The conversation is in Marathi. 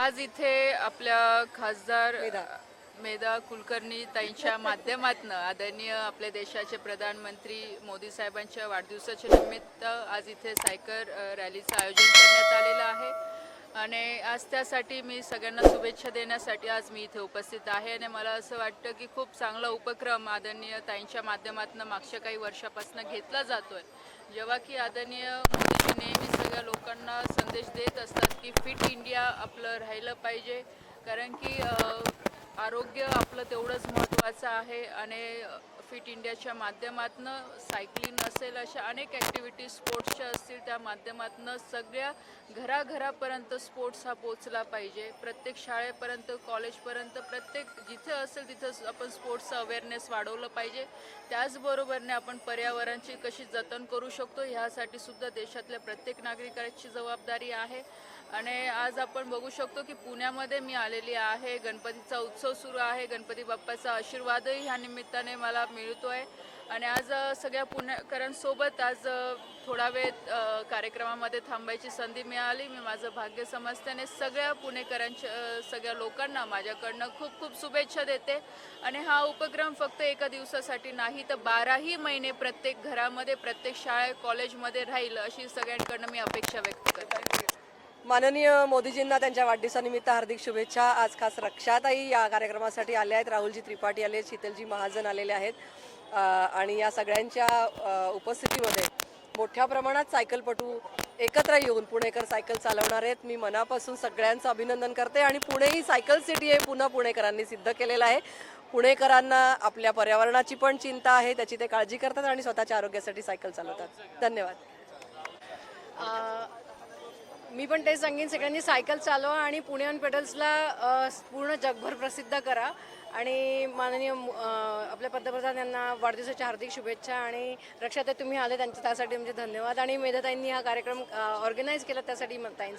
आज इथे आपल्या खासदार मेधा. कुलकर्णी ताईंच्या माध्यमातून आदरणीय आपल्या देशाचे प्रधानमंत्री मोदी साहेबांच्या वाढदिवसाच्या निमित्त आज इथे सायकल अ, रॅलीचं आयोजन करण्यात आलेलं आहे. आणि आज त्यासाठी मी सगळ्यांना शुभेच्छा देण्यासाठी आज मी इथे उपस्थित आहे. आणि मला असं वाटतं की खूप चांगला उपक्रम आदरणीय ताईंच्या माध्यमातून मागच्या काही वर्षापासून घेतला जातोय. जेव्हा की आदरणीय मोदीजी नेहमी सगळ्या संदेश देत असतात की फिट इंडिया आपलं राहिलं पाहिजे. कारण की आरोग्य आपलं तेवढंच महत्त्वाचं आहे आणि फिट इंडियाच्या माध्यमातून सायकलिंग असेल अशा अनेक ॲक्टिव्हिटीज स्पोर्ट्सच्या असतील त्या माध्यमातून सगळ्या घराघरापर्यंत स्पोर्ट्स हा पोचला पाहिजे. प्रत्येक शाळेपर्यंत कॉलेजपर्यंत प्रत्येक जिथे असेल तिथं आपण स्पोर्ट्सचं अवेअरनेस वाढवलं पाहिजे. त्याचबरोबरने आपण पर्यावरणाची कशी जतन करू शकतो ह्यासाठी सुद्धा देशातल्या प्रत्येक नागरिकाची जबाबदारी आहे. आणि आज आपण बघू शकतो की पुण्यामध्ये मी आलेली आहे. गणपतीचा उत्सव सुरू आहे. गणपती बाप्पाचा आशीर्वादही ह्या निमित्ताने मला मिळतो आहे आणि आज सगळ्या पुणेकरांसोबत आज थोडा वेळ कार्यक्रमामध्ये थांबायची संधी मिळाली. मी माझं भाग्य समजते सगळ्या पुणेकरांच्या सगळ्या लोकांना माझ्याकडनं खूप खूप शुभेच्छा देते. आणि हा उपक्रम फक्त एका दिवसासाठी नाही तर बाराही महिने प्रत्येक घरामध्ये प्रत्येक शाळे कॉलेजमध्ये राहील अशी सगळ्यांकडनं मी अपेक्षा व्यक्त करते. माननीय मोदीजींना त्यांच्या वाढदिवसानिमित्त हार्दिक शुभेच्छा. आज खास रक्षाताई या कार्यक्रमासाठी आल्या आहेत. राहुलजी त्रिपाठी आले शीतलजी महाजन आलेले आहेत. आणि या सगळ्यांच्या उपस्थितीमध्ये मोठ्या प्रमाणात सायकलपटू एकत्र येऊन पुणेकर सायकल चालवणार आहेत. मी मनापासून सगळ्यांचं अभिनंदन करते आणि पुणे ही सायकल सिटी आहे पुन्हा पुणेकरांनी सिद्ध केलेलं आहे. पुणेकरांना आपल्या पर्यावरणाची पण चिंता आहे त्याची ते काळजी करतात आणि स्वतःच्या आरोग्यासाठी सायकल चालवतात. धन्यवाद. मी पण ते सांगेन सगळ्यांनी सायकल चालवा आणि पुणे पेडल्सला पूर्ण जगभर प्रसिद्ध करा. आणि माननीय आपल्या पंतप्रधान यांना वाढदिवसाच्या हार्दिक शुभेच्छा आणि रक्षाताई तुम्ही आले त्यांच्या त्यासाठी म्हणजे धन्यवाद. आणि मेधाताईंनी हा कार्यक्रम ऑर्गनाईज केला त्यासाठी ताईंचं